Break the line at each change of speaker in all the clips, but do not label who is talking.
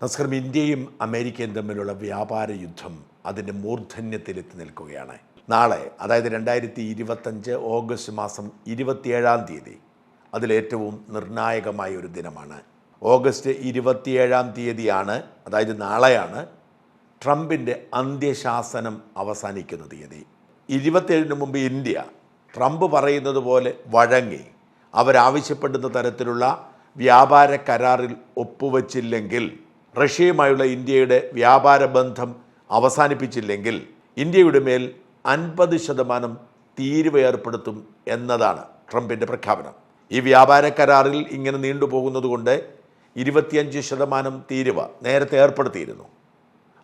നമസ്കാരം ഇന്ത്യയും അമേരിക്കയും തമ്മിലുള്ള വ്യാപാര യുദ്ധം അതിന്റെ മൂർധന്യത്തിലെത്തി നിൽക്കുകയാണ്. നാളെ അതായത് രണ്ടായിരത്തി ഇരുപത്തഞ്ച് ഓഗസ്റ്റ് മാസം ഇരുപത്തിയേഴാം തീയതി അതിലേറ്റവും നിർണായകമായ ഒരു ദിനമാണ്. ഓഗസ്റ്റ് ഇരുപത്തിയേഴാം തീയതിയാണ് അതായത് നാളെയാണ് ട്രംപിന്റെ അന്ത്യശാസനം അവസാനിക്കുന്ന തീയതി. ഇരുപത്തിയേഴിന് മുമ്പ് ഇന്ത്യ ട്രംപ് പറയുന്നത് പോലെ വഴങ്ങി അവരാവശ്യപ്പെടുന്ന തരത്തിലുള്ള വ്യാപാര കരാറിൽ ഒപ്പുവച്ചില്ലെങ്കിൽ റഷ്യയുമായുള്ള ഇന്ത്യയുടെ വ്യാപാര ബന്ധം അവസാനിപ്പിച്ചില്ലെങ്കിൽ ഇന്ത്യയുടെ മേൽ അൻപത് ശതമാനം തീരുവ ഏർപ്പെടുത്തും എന്നതാണ് ട്രംപിന്റെ പ്രഖ്യാപനം. ഈ വ്യാപാര കരാറിൽ ഇങ്ങനെ നീണ്ടുപോകുന്നതുകൊണ്ട് ഇരുപത്തിയഞ്ച് ശതമാനം തീരുവ നേരത്തെ ഏർപ്പെടുത്തിയിരുന്നു.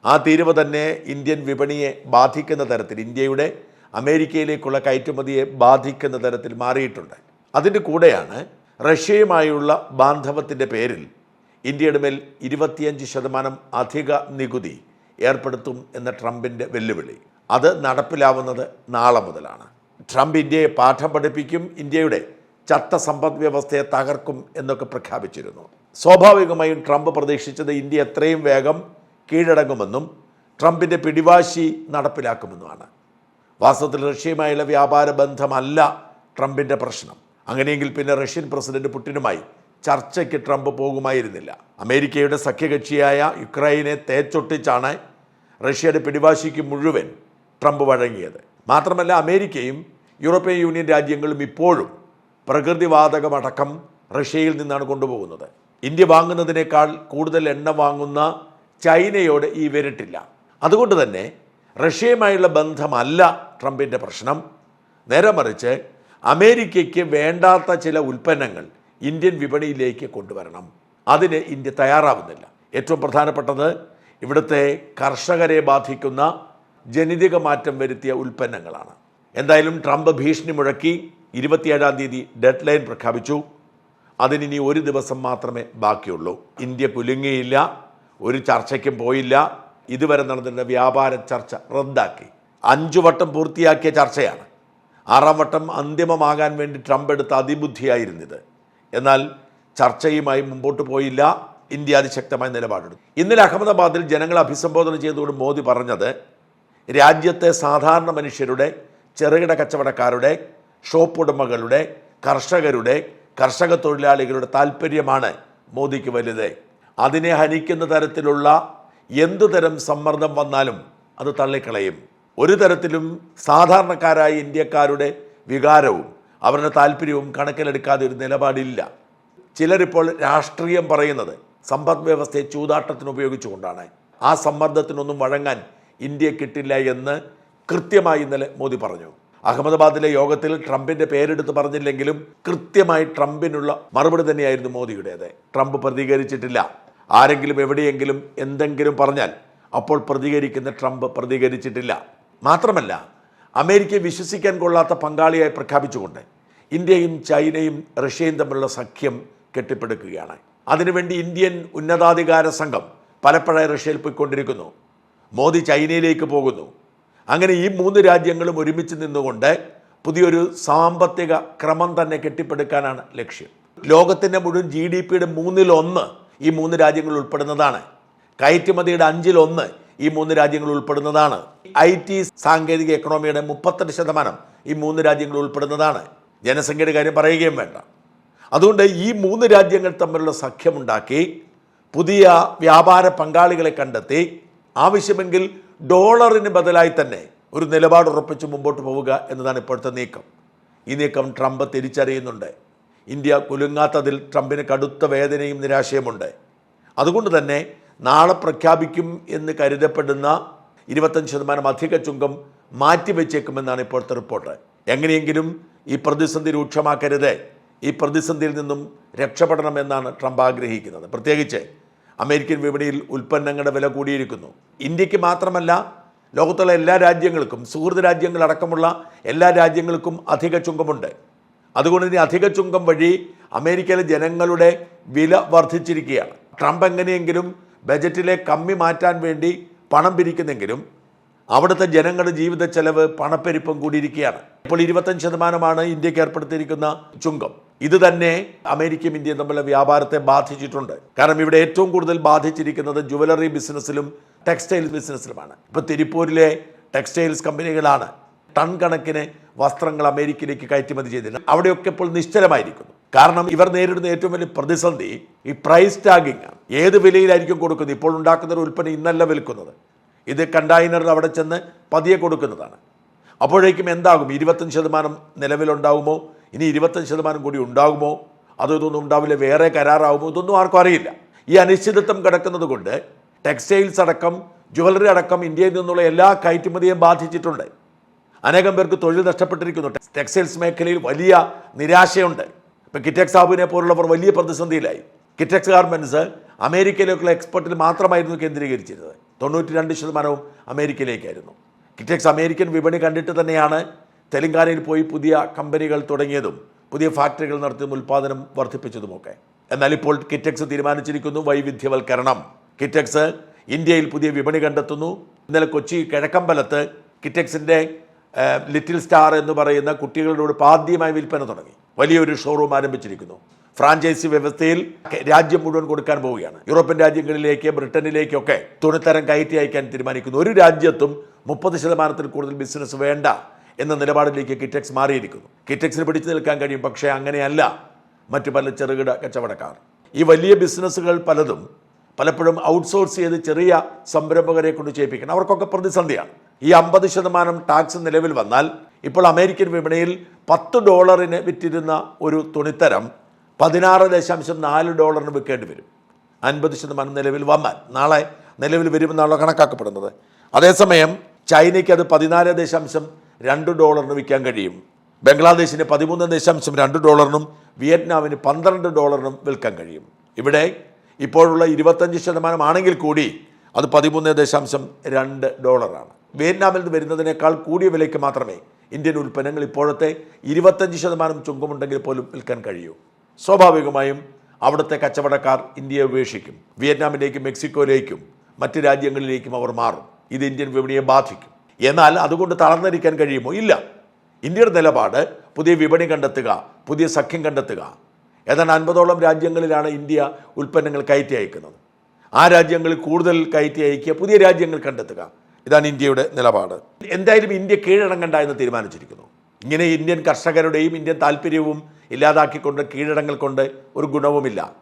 ആ തീരുവ തന്നെ ഇന്ത്യൻ വിപണിയെ ബാധിക്കുന്ന തരത്തിൽ ഇന്ത്യയുടെ അമേരിക്കയിലേക്കുള്ള കയറ്റുമതിയെ ബാധിക്കുന്ന തരത്തിൽ മാറിയിട്ടുണ്ട്. അതിന്റെ കൂടെയാണ് റഷ്യയുമായുള്ള ബാന്ധവത്തിന്റെ പേരിൽ ഇന്ത്യയുടെ മേൽ ഇരുപത്തിയഞ്ച് ശതമാനം അധിക നികുതി ഏർപ്പെടുത്തും എന്ന ട്രംപിന്റെ വെല്ലുവിളി. അത് നടപ്പിലാവുന്നത് നാളെ മുതലാണ്. ട്രംപ് ഇന്ത്യയെ പാഠം പഠിപ്പിക്കും ഇന്ത്യയുടെ ചത്ത സമ്പദ് വ്യവസ്ഥയെ തകർക്കും എന്നൊക്കെ പ്രഖ്യാപിച്ചിരുന്നു. സ്വാഭാവികമായും ട്രംപ് പ്രതീക്ഷിച്ചത് ഇന്ത്യ എത്രയും വേഗം കീഴടങ്ങുമെന്നും ട്രംപിന്റെ പിടിവാശി നടപ്പിലാക്കുമെന്നുമാണ്. വാസ്തവത്തിൽ റഷ്യയുമായുള്ള വ്യാപാര ബന്ധമല്ല ട്രംപിന്റെ പ്രശ്നം. അങ്ങനെയെങ്കിൽ പിന്നെ റഷ്യൻ പ്രസിഡന്റ് പുടിനുമായി ചർച്ചയ്ക്ക് ട്രംപ് പോകുമായിരുന്നില്ല. അമേരിക്കയുടെ സഖ്യകക്ഷിയായ യുക്രൈനെ തേച്ചൊട്ടിച്ചാണ് റഷ്യയുടെ പിടിവാശിക്ക് മുഴുവൻ ട്രംപ് വഴങ്ങിയത്. മാത്രമല്ല അമേരിക്കയും യൂറോപ്യൻ യൂണിയൻ രാജ്യങ്ങളും ഇപ്പോഴും പ്രകൃതിവാതകമടക്കം റഷ്യയിൽ നിന്നാണ് കൊണ്ടുപോകുന്നത്. ഇന്ത്യ വാങ്ങുന്നതിനേക്കാൾ കൂടുതൽ എണ്ണ വാങ്ങുന്ന ചൈനയോട് ഈ വിരട്ടില്ല അതുകൊണ്ട് തന്നെ റഷ്യയുമായുള്ള ബന്ധമല്ല ട്രംപിന്റെ പ്രശ്നം. നേരെ മറിച്ച് അമേരിക്കയ്ക്ക് വേണ്ടാത്ത ചില ഉൽപ്പന്നങ്ങൾ ഇന്ത്യൻ വിപണിയിലേക്ക് കൊണ്ടുവരണം. അതിന് ഇന്ത്യ തയ്യാറാവുന്നില്ല. ഏറ്റവും പ്രധാനപ്പെട്ടത് ഇവിടുത്തെ കർഷകരെ ബാധിക്കുന്ന ജനിതക മാറ്റം വരുത്തിയ ഉൽപ്പന്നങ്ങളാണ്. എന്തായാലും ട്രംപ് ഭീഷണി മുഴക്കി ഇരുപത്തിയേഴാം തീയതി ഡെഡ് ലൈൻ പ്രഖ്യാപിച്ചു. അതിനി ഒരു ദിവസം മാത്രമേ ബാക്കിയുള്ളൂ. ഇന്ത്യ കുലുങ്ങിയില്ല ഒരു ചർച്ചയ്ക്കും പോയില്ല. ഇതുവരെ നടന്നിരുന്ന വ്യാപാര ചർച്ച റദ്ദാക്കി. അഞ്ചു വട്ടം പൂർത്തിയാക്കിയ ചർച്ചയാണ്. ആറാം വട്ടം അന്തിമമാകാൻ വേണ്ടി ട്രംപ് എടുത്ത അതിബുദ്ധിയായിരുന്നിത്. എന്നാൽ ചർച്ചയുമായി മുമ്പോട്ട് പോയില്ല. ഇന്ത്യ അതിശക്തമായ നിലപാടെടുത്തു ഇന്നലെ അഹമ്മദാബാദിൽ ജനങ്ങളെ അഭിസംബോധന ചെയ്തുകൊണ്ട് മോദി പറഞ്ഞത് രാജ്യത്തെ സാധാരണ മനുഷ്യരുടെ ചെറുകിട കച്ചവടക്കാരുടെ ഷോപ്പ് ഉടമകളുടെ കർഷകരുടെ കർഷക തൊഴിലാളികളുടെ താല്പര്യമാണ് മോദിക്ക് വലുത്. അതിനെ ഹനിക്കുന്ന തരത്തിലുള്ള എന്തു തരം സമ്മർദ്ദം വന്നാലും അത് തള്ളിക്കളയും. ഒരു തരത്തിലും സാധാരണക്കാരായ ഇന്ത്യക്കാരുടെ വികാരവും അവരുടെ താല്പര്യവും കണക്കിലെടുക്കാതെ ഒരു നിലപാടില്ല. ചിലരിപ്പോൾ രാഷ്ട്രീയം പറയുന്നത് സമ്പദ് വ്യവസ്ഥയെ ചൂതാട്ടത്തിന് ഉപയോഗിച്ചുകൊണ്ടാണ്. ആ സമ്മർദ്ദത്തിനൊന്നും വഴങ്ങാൻ ഇന്ത്യ കിട്ടില്ല എന്ന് കൃത്യമായി ഇന്നലെ മോദി പറഞ്ഞു. അഹമ്മദാബാദിലെ യോഗത്തിൽ ട്രംപിന്റെ പേരെടുത്ത് പറഞ്ഞില്ലെങ്കിലും കൃത്യമായി ട്രംപിനുള്ള മറുപടി തന്നെയായിരുന്നു മോദിയുടേത്. ട്രംപ് പ്രതികരിച്ചിട്ടില്ല. ആരെങ്കിലും എവിടെയെങ്കിലും എന്തെങ്കിലും പറഞ്ഞാൽ അപ്പോൾ പ്രതികരിക്കുന്ന ട്രംപ് പ്രതികരിച്ചിട്ടില്ല. മാത്രമല്ല അമേരിക്കയെ വിശ്വസിക്കാൻ കൊള്ളാത്ത പങ്കാളിയായി പ്രഖ്യാപിച്ചുകൊണ്ട് ഇന്ത്യയും ചൈനയും റഷ്യയും തമ്മിലുള്ള സഖ്യം കെട്ടിപ്പടുക്കുകയാണ്. അതിനുവേണ്ടി ഇന്ത്യൻ ഉന്നതാധികാര സംഘം പലപ്പോഴായി റഷ്യയിൽ പോയിക്കൊണ്ടിരിക്കുന്നു. മോദി ചൈനയിലേക്ക് പോകുന്നു. അങ്ങനെ ഈ മൂന്ന് രാജ്യങ്ങളും ഒരുമിച്ച് നിന്നുകൊണ്ട് പുതിയൊരു സാമ്പത്തിക ക്രമം തന്നെ കെട്ടിപ്പടുക്കാനാണ് ലക്ഷ്യം. ലോകത്തിന്റെ മുഴുവൻ ജി ഡി പിയുടെ മൂന്നിലൊന്ന് ഈ മൂന്ന് രാജ്യങ്ങൾ ഉൾപ്പെടുന്നതാണ്. കയറ്റുമതിയുടെ അഞ്ചിലൊന്ന് ഈ മൂന്ന് രാജ്യങ്ങൾ ഉൾപ്പെടുന്നതാണ്. ഐ ടി സാങ്കേതിക എക്കണോമിയുടെ മുപ്പത്തെട്ട് ശതമാനം ഈ മൂന്ന് രാജ്യങ്ങൾ ഉൾപ്പെടുന്നതാണ്. ജനസംഖ്യയുടെ കാര്യം പറയുകയും വേണ്ട. അതുകൊണ്ട് ഈ മൂന്ന് രാജ്യങ്ങൾ തമ്മിലുള്ള സഖ്യമുണ്ടാക്കി പുതിയ വ്യാപാര പങ്കാളികളെ കണ്ടെത്തി ആവശ്യമെങ്കിൽ ഡോളറിന് ബദലായി തന്നെ ഒരു നിലപാട് ഉറപ്പിച്ച് മുമ്പോട്ട് പോവുക എന്നതാണ് ഇപ്പോഴത്തെ നീക്കം. ഈ നീക്കം ട്രംപ് തിരിച്ചറിയുന്നുണ്ട്. ഇന്ത്യ കുലുങ്ങാത്തതിൽ ട്രംപിന് കടുത്ത വേദനയും നിരാശയുമുണ്ട്. അതുകൊണ്ട് തന്നെ നാളെ പ്രഖ്യാപിക്കും എന്ന് കരുതപ്പെടുന്ന ഇരുപത്തഞ്ച് ശതമാനം അധിക ചുങ്കം മാറ്റിവെച്ചേക്കുമെന്നാണ് ഇപ്പോഴത്തെ റിപ്പോർട്ട്. എങ്ങനെയെങ്കിലും ഈ പ്രതിസന്ധി രൂക്ഷമാക്കരുത്. ഈ പ്രതിസന്ധിയിൽ നിന്നും രക്ഷപ്പെടണം എന്നാണ് ട്രംപ് ആഗ്രഹിക്കുന്നത്. പ്രത്യേകിച്ച് അമേരിക്കൻ വിപണിയിൽ ഉൽപ്പന്നങ്ങളുടെ വില കൂടിയിരിക്കുന്നു. ഇന്ത്യയ്ക്ക് മാത്രമല്ല ലോകത്തുള്ള എല്ലാ രാജ്യങ്ങൾക്കും സുഹൃത്ത് രാജ്യങ്ങളടക്കമുള്ള എല്ലാ രാജ്യങ്ങൾക്കും അധിക ചുങ്കമുണ്ട്. അതുകൊണ്ട് ഇനി അധിക ചുങ്കം വഴി അമേരിക്കയിലെ ജനങ്ങളുടെ വില വർദ്ധിച്ചിരിക്കുകയാണ്. ട്രംപ് എങ്ങനെയെങ്കിലും ബജറ്റിലെ കമ്മി മാറ്റാൻ വേണ്ടി പണം പിരിക്കുന്നെങ്കിലും അവിടുത്തെ ജനങ്ങളുടെ ജീവിത ചെലവ് പണപ്പെരുപ്പം കൂടിയിരിക്കുകയാണ്. ഇപ്പോൾ ഇരുപത്തഞ്ച് ശതമാനമാണ് ഇന്ത്യയ്ക്ക് ഏർപ്പെടുത്തിയിരിക്കുന്ന ചുങ്കം. ഇത് തന്നെ അമേരിക്കയും ഇന്ത്യയും തമ്മിലുള്ള വ്യാപാരത്തെ ബാധിച്ചിട്ടുണ്ട്. കാരണം ഇവിടെ ഏറ്റവും കൂടുതൽ ബാധിച്ചിരിക്കുന്നത് ജുവലറി ബിസിനസ്സിലും ടെക്സ്റ്റൈൽ ബിസിനസ്സിലുമാണ് ഇപ്പോൾ തിരുപ്പൂരിലെ ടെക്സ്റ്റൈൽസ് കമ്പനികളാണ് ടൺ കണക്കിന് വസ്ത്രങ്ങൾ അമേരിക്കയിലേക്ക് കയറ്റുമതി ചെയ്തിരുന്നത്. അവിടെയൊക്കെ ഇപ്പോൾ നിശ്ചലമായിരിക്കുന്നു. കാരണം ഇവർ നേരിടുന്ന ഏറ്റവും വലിയ പ്രതിസന്ധി ഈ പ്രൈസ് ടാഗിങ് ആണ്. ഏത് വിലയിലായിരിക്കും കൊടുക്കുന്നത്? ഇപ്പോൾ ഉണ്ടാക്കുന്ന ഒരു ഉൽപ്പന്നം ഇന്നല്ല വിൽക്കുന്നത്. ഇത് കണ്ടെയ്നറിൽ അവിടെ ചെന്ന് പതിയെ കൊടുക്കുന്നതാണ്. അപ്പോഴേക്കും എന്താകും? ഇരുപത്തഞ്ച് ശതമാനം നിലവിലുണ്ടാകുമോ ഇനി ഇരുപത്തഞ്ച് ശതമാനം കൂടി ഉണ്ടാകുമോ? അതോ ഇതൊന്നും ഉണ്ടാവില്ല വേറെ കരാറാകുമോ ഇതൊന്നും ആർക്കും അറിയില്ല. ഈ അനിശ്ചിതത്വം കിടക്കുന്നത് കൊണ്ട് ടെക്സ്റ്റൈൽസ് അടക്കം ജുവലറി അടക്കം ഇന്ത്യയിൽ നിന്നുള്ള എല്ലാ കയറ്റുമതിയെയും ബാധിച്ചിട്ടുണ്ട്. അനേകം പേർക്ക് തൊഴിൽ നഷ്ടപ്പെട്ടിരിക്കുന്നു. ടെക്സ്റ്റൈൽസ് മേഖലയിൽ വലിയ നിരാശയുണ്ട്. ഇപ്പം കിറ്റക്സ് സാബുവിനെ പോലുള്ളവർ വലിയ പ്രതിസന്ധിയിലായി. കിറ്റക്സ് ഗാർമെന്റ്സ് അമേരിക്കയിലേക്കുള്ള എക്സ്പോർട്ടിൽ മാത്രമായിരുന്നു കേന്ദ്രീകരിച്ചിരുന്നത്. തൊണ്ണൂറ്റി രണ്ട് ശതമാനവും അമേരിക്കയിലേക്കായിരുന്നു. കിറ്റക്സ് അമേരിക്കൻ വിപണി കണ്ടിട്ട് തന്നെയാണ് തെലങ്കാനയിൽ പോയി പുതിയ കമ്പനികൾ തുടങ്ങിയതും പുതിയ ഫാക്ടറികൾ നടത്തിയതും ഉൽപ്പാദനം വർദ്ധിപ്പിച്ചതുമൊക്കെ. എന്നാൽ ഇപ്പോൾ കിറ്റക്സ് തീരുമാനിച്ചിരിക്കുന്നു വൈവിധ്യവൽക്കരണം. കിറ്റക്സ് ഇന്ത്യയിൽ പുതിയ വിപണി കണ്ടെത്തുന്നു. ഇന്നലെ കൊച്ചി കിഴക്കമ്പലത്ത് കിറ്റക്സിന്റെ ലിറ്റിൽ സ്റ്റാർ എന്ന് പറയുന്ന കുട്ടികളുടെ ആദ്യമായി വിൽപ്പന തുടങ്ങി. വലിയൊരു ഷോറൂം ആരംഭിച്ചിരിക്കുന്നു. ഫ്രാഞ്ചൈസി വ്യവസ്ഥയിൽ രാജ്യം മുഴുവൻ കൊടുക്കാൻ പോവുകയാണ്. യൂറോപ്യൻ രാജ്യങ്ങളിലേക്ക് ബ്രിട്ടനിലേക്കൊക്കെ തുണിത്തരം കയറ്റി അയക്കാൻ തീരുമാനിക്കുന്നു. ഒരു രാജ്യത്തും മുപ്പത് ശതമാനത്തിൽ കൂടുതൽ ബിസിനസ് വേണ്ട എന്ന നിലപാടിലേക്ക് കിറ്റക്സ് മാറിയിരിക്കുന്നു. കിറ്റക്സിന് പിടിച്ചു നിൽക്കാൻ കഴിയും പക്ഷേ അങ്ങനെയല്ല. മറ്റു പല ചെറുകിട കച്ചവടക്കാർ. ഈ വലിയ ബിസിനസ്സുകൾ പലതും പലപ്പോഴും ഔട്ട്സോഴ്സ് ചെയ്ത് ചെറിയ സംരംഭകരെ കൊണ്ട് ചെയ്യിപ്പിക്കണം. അവർക്കൊക്കെ പ്രതിസന്ധിയാണ്. ഈ അമ്പത് ശതമാനം ടാക്സ് നിലവിൽ വന്നാൽ ഇപ്പോൾ അമേരിക്കൻ വിപണിയിൽ പത്ത് ഡോളറിന് വിറ്റിരുന്ന ഒരു തുണിത്തരം പതിനാറ് ദശാംശം നാല് ഡോളറിന് വിൽക്കേണ്ടി വരും. അൻപത് ശതമാനം നിലവിൽ വന്നാൽ നാളെ നിലവിൽ വരുമെന്നാണല്ലോ കണക്കാക്കപ്പെടുന്നത്. അതേസമയം ചൈനയ്ക്ക് അത് പതിനാല് ദശാംശം രണ്ട് ഡോളറിന് വിൽക്കാൻ കഴിയും. ബംഗ്ലാദേശിന് പതിമൂന്ന് ദശാംശം രണ്ട് ഡോളറിനും വിയറ്റ്നാമിന് പന്ത്രണ്ട് ഡോളറിനും വിൽക്കാൻ കഴിയും. ഇവിടെ ഇപ്പോഴുള്ള ഇരുപത്തഞ്ച് ശതമാനമാണെങ്കിൽ കൂടി അത് പതിമൂന്ന് ദശാംശം രണ്ട് ഡോളറാണ്. വിയറ്റ്നാമിൽ നിന്ന് വരുന്നതിനേക്കാൾ കൂടിയ വിലയ്ക്ക് മാത്രമേ ഇന്ത്യൻ ഉൽപ്പന്നങ്ങൾ ഇപ്പോഴത്തെ ഇരുപത്തഞ്ച് ശതമാനം ചുങ്കമുണ്ടെങ്കിൽ പോലും വിൽക്കാൻ കഴിയൂ. സ്വാഭാവികമായും അവിടുത്തെ കച്ചവടക്കാർ ഇന്ത്യയെ ഉപേക്ഷിക്കും. വിയറ്റ്നാമിലേക്കും മെക്സിക്കോയിലേക്കും മറ്റ് രാജ്യങ്ങളിലേക്കും അവർ മാറും. ഇത് ഇന്ത്യൻ വിപണിയെ ബാധിക്കും. എന്നാൽ അതുകൊണ്ട് തളർന്നിരിക്കാൻ കഴിയുമോ? ഇല്ല. ഇന്ത്യയുടെ നിലപാട് പുതിയ വിപണി കണ്ടെത്തുക പുതിയ സഖ്യം കണ്ടെത്തുക ഏതാണ്ട് അൻപതോളം രാജ്യങ്ങളിലാണ് ഇന്ത്യ ഉൽപ്പന്നങ്ങൾ കയറ്റി അയക്കുന്നത്. ആ രാജ്യങ്ങളിൽ കൂടുതൽ കയറ്റി അയക്കുക പുതിയ രാജ്യങ്ങൾ കണ്ടെത്തുക. ഇതാണ് ഇന്ത്യയുടെ നിലപാട്. എന്തായാലും ഇന്ത്യ കീഴടങ്ങണ്ട എന്ന് തീരുമാനിച്ചിരിക്കുന്നു. ഇങ്ങനെ ഇന്ത്യൻ കർഷകരുടെയും ഇന്ത്യൻ താല്പര്യവും ഇല്ലാതാക്കിക്കൊണ്ട് കീഴടങ്ങൾ കൊണ്ട് ഒരു ഗുണവുമില്ല.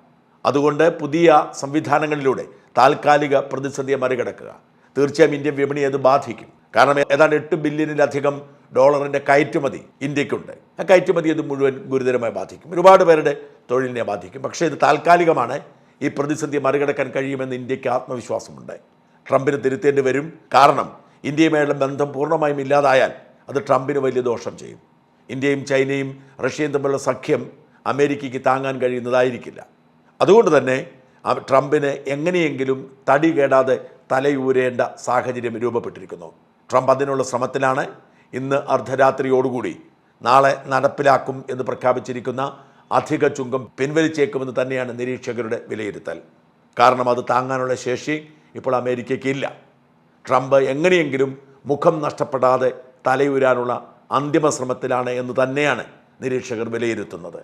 അതുകൊണ്ട് പുതിയ സംവിധാനങ്ങളിലൂടെ താൽക്കാലിക പ്രതിസന്ധിയെ മറികടക്കുക. തീർച്ചയായും ഇന്ത്യൻ വിപണിയെ അത് ബാധിക്കും. കാരണം ഏതാണ്ട് എട്ട് ബില്യണിലധികം ഡോളറിന്റെ കയറ്റുമതി ഇന്ത്യക്കുണ്ട്. ആ കയറ്റുമതി ഇത് മുഴുവൻ ഗുരുതരമായി ബാധിക്കും. ഒരുപാട് പേരുടെ തൊഴിലിനെ ബാധിക്കും. പക്ഷേ ഇത് താൽക്കാലികമാണ്. ഈ പ്രതിസന്ധി മറികടക്കാൻ കഴിയുമെന്ന് ഇന്ത്യയ്ക്ക് ആത്മവിശ്വാസമുണ്ട്. ട്രംപിന് തിരുത്തേണ്ടി വരും. കാരണം ഇന്ത്യയുമായുള്ള ബന്ധം പൂർണമായും ഇല്ലാതായാൽ അത് ട്രംപിന് വലിയ ദോഷം ചെയ്യും. ഇന്ത്യയും ചൈനയും റഷ്യയും തമ്മിലുള്ള സഖ്യം അമേരിക്കയ്ക്ക് താങ്ങാൻ കഴിയുന്നതായിരിക്കില്ല. അതുകൊണ്ട് തന്നെ ട്രംപിന് എങ്ങനെയെങ്കിലും തടി കേടാതെ തലയൂരേണ്ട സാഹചര്യം രൂപപ്പെട്ടിരിക്കുന്നു. ട്രംപ് അതിനുള്ള ശ്രമത്തിലാണ് ഇന്ന് അർദ്ധരാത്രിയോടുകൂടി നാളെ നടപ്പിലാക്കും എന്ന് പ്രഖ്യാപിച്ചിരിക്കുന്ന അധിക ചുങ്കം പിൻവലിച്ചേക്കുമെന്ന് തന്നെയാണ് നിരീക്ഷകരുടെ വിലയിരുത്തൽ. കാരണം അത് താങ്ങാനുള്ള ശേഷി ഇപ്പോൾ അമേരിക്കയ്ക്ക് ഇല്ല. ട്രംപ് എങ്ങനെയെങ്കിലും മുഖം നഷ്ടപ്പെടാതെ തലയുരാനുള്ള അന്തിമ ശ്രമത്തിലാണ് എന്ന് തന്നെയാണ് നിരീക്ഷകർ വിലയിരുത്തുന്നത്.